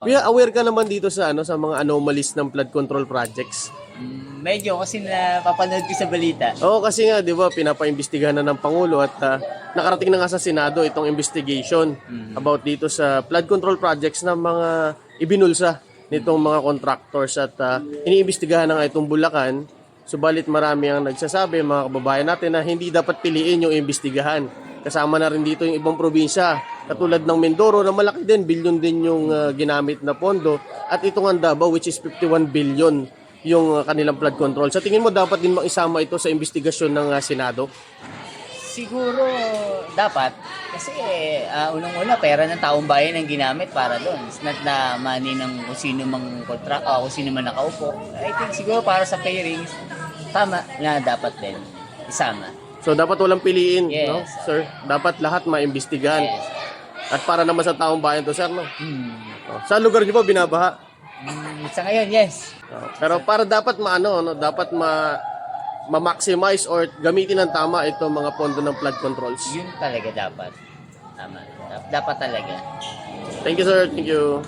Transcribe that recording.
Kuya, aware ka naman dito sa ano sa mga anomalies ng flood control projects. Mm, medyo kasi napapanood ko sa balita. Oo, kasi nga, di ba, pinapaimbestigahan na ng Pangulo at ah, nakarating na nga sa Senado itong investigation about dito sa flood control projects ng mga ibinulsa nitong mga contractors at ah, iniimbestigahan na nga itong Bulacan. Subalit marami ang nagsasabi, mga kababayan natin, na hindi dapat piliin yung imbestigahan. Kasama na rin dito yung ibang probinsya, katulad ng Mindoro na malaki din, bilyon din yung ah, ginamit na pondo. At itong ang Davao, which is 51 billion yung ah, kanilang flood control. Sa tingin mo, dapat din maisama ito sa investigasyon ng ah, Senado? Siguro dapat kasi ah, unang-una pera ng taong bayan ang ginamit para doon. It's not na money ng kung sino mang kontra ah, kung sino man nakaupo. I think siguro para sa pairings tama na dapat din isama. So dapat walang piliin, Yes. no? Sir, dapat lahat maimbestigahan. Yes. At para naman sa taong bayan to, sir, no? Hmm. Oh, Sa lugar niyo ba binabaha? Hmm, Sa ngayon, yes. Oh, Pero para dapat maano, no, dapat ma ma-maximize or gamitin ng tama itong mga pondo ng flood controls. Yun talaga dapat. Tama. Dap- Dapat talaga. Thank you, sir. Thank you.